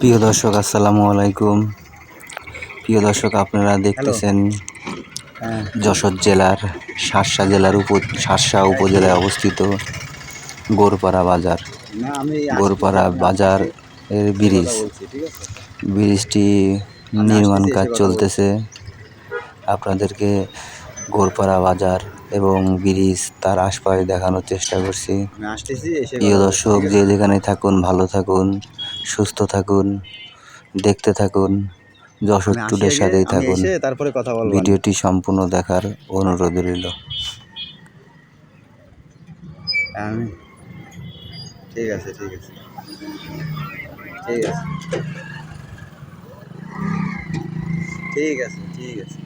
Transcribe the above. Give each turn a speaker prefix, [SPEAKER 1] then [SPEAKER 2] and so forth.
[SPEAKER 1] প্রিয় দর্শক আসসালামু আলাইকুম। প্রিয় দর্শক আপনারা দেখতেছেন
[SPEAKER 2] হ্যাঁ।
[SPEAKER 1] যশোর জেলার শার্শা জেলার উপ শার্শা উপজেলায় অবস্থিত গোরপাড়া বাজার। গোরপাড়া বাজার এর ব্রিজ। ব্রিজটি নির্মাণ কাজ চলতেছে। আপনাদেরকে গোরপাড়া বাজার এবং ব্রিজ তার আশপাশে দেখানোর চেষ্টা করছি। প্রিয় দর্শক যে যেখানে থাকুন ভালো থাকুন। সুস্থ থাকুন দেখতে থাকুন যশোর টুডের সাথেই থাকুন।
[SPEAKER 2] তারপরে কথা বলব।
[SPEAKER 1] ভিডিওটি সম্পূর্ণ দেখার অনুরোধ রইল।
[SPEAKER 2] আমি ঠিক আছে ঠিক আছে। ঠিক আছে। ঠিক আছে ঠিক আছে।